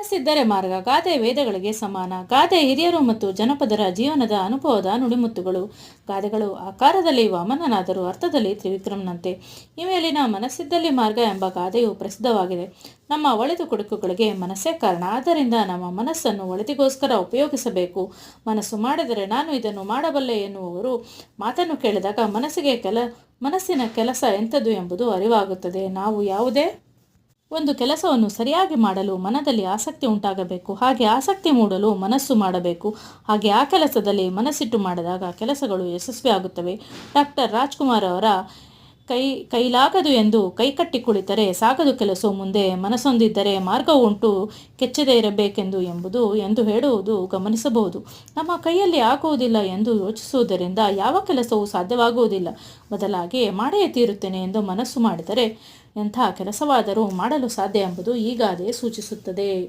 ಮನಸ್ಸಿದ್ದರೆ ಮಾರ್ಗ ಗಾದೆ ವೇದಗಳಿಗೆ ಸಮಾನ ಗಾದೆ ಹಿರಿಯರು ಮತ್ತು ಜನಪದರ ಜೀವನದ ಅನುಭವದ ನುಡಿಮುತ್ತುಗಳು. ಗಾದೆಗಳು ಆಕಾರದಲ್ಲಿ ವಾಮನನಾದರೂ ಅರ್ಥದಲ್ಲಿ ತ್ರಿವಿಕ್ರಮನಂತೆ. ಈ ಮೇಲಿನ ಮನಸ್ಸಿದ್ದಲ್ಲಿ ಮಾರ್ಗ ಎಂಬ ಗಾದೆಯು ಪ್ರಸಿದ್ಧವಾಗಿದೆ. ನಮ್ಮ ಒಳೆದು ಕುಡುಕುಗಳಿಗೆ ಮನಸ್ಸೇ ಕಾರಣ. ಆದ್ದರಿಂದ ನಮ್ಮ ಮನಸ್ಸನ್ನು ಒಳಿತಿಗೋಸ್ಕರ ಉಪಯೋಗಿಸಬೇಕು. ಮನಸ್ಸು ಮಾಡಿದರೆ ನಾನು ಇದನ್ನು ಮಾಡಬಲ್ಲೆ ಎನ್ನುವವರು ಮಾತನ್ನು ಕೇಳಿದಾಗ ಮನಸ್ಸಿಗೆ ಕೆಲ ಮನಸ್ಸಿನ ಕೆಲಸ ಎಂಥದ್ದು ಎಂಬುದು ಅರಿವಾಗುತ್ತದೆ. ನಾವು ಯಾವುದೇ ಒಂದು ಕೆಲಸವನ್ನು ಸರಿಯಾಗಿ ಮಾಡಲು ಮನದಲ್ಲಿ ಆಸಕ್ತಿ ಉಂಟಾಗಬೇಕು, ಹಾಗೆ ಆಸಕ್ತಿ ಮೂಡಲು ಮನಸ್ಸು ಮಾಡಬೇಕು. ಹಾಗೆ ಆ ಕೆಲಸದಲ್ಲಿ ಮನಸ್ಸಿಟ್ಟು ಮಾಡಿದಾಗ ಕೆಲಸಗಳು ಯಶಸ್ವಿ ಆಗುತ್ತವೆ ಡಾಕ್ಟರ್ ರಾಜ್ಕುಮಾರ್ ಅವರ ಕೈ, ಕೈಲಾಗದು ಎಂದು ಕೈಕಟ್ಟಿ ಕುಳಿತರೆ ಸಾಗದು ಕೆಲಸ ಮುಂದೆ ಮನಸ್ಸೊಂದಿದ್ದರೆ ಮಾರ್ಗವು ಉಂಟು, ಕೆಚ್ಚದೇ ಇರಬೇಕೆಂದು ಎಂಬುದು ಎಂದು ಹೇಳುವುದು ಗಮನಿಸಬಹುದು. ನಮ್ಮ ಕೈಯಲ್ಲಿ ಆಗುವುದಿಲ್ಲ ಎಂದು ಯೋಚಿಸುವುದರಿಂದ ಯಾವ ಕೆಲಸವೂ ಸಾಧ್ಯವಾಗುವುದಿಲ್ಲ. ಬದಲಾಗಿ ಮಾಡೇ ತೀರುತ್ತೇನೆ ಎಂದು ಮನಸ್ಸು ಮಾಡಿದರೆ ಎಂಥ ಕೆಲಸವಾದರೂ ಮಾಡಲು ಸಾಧ್ಯ ಎಂಬುದು ಈ ಸೂಚಿಸುತ್ತದೆ.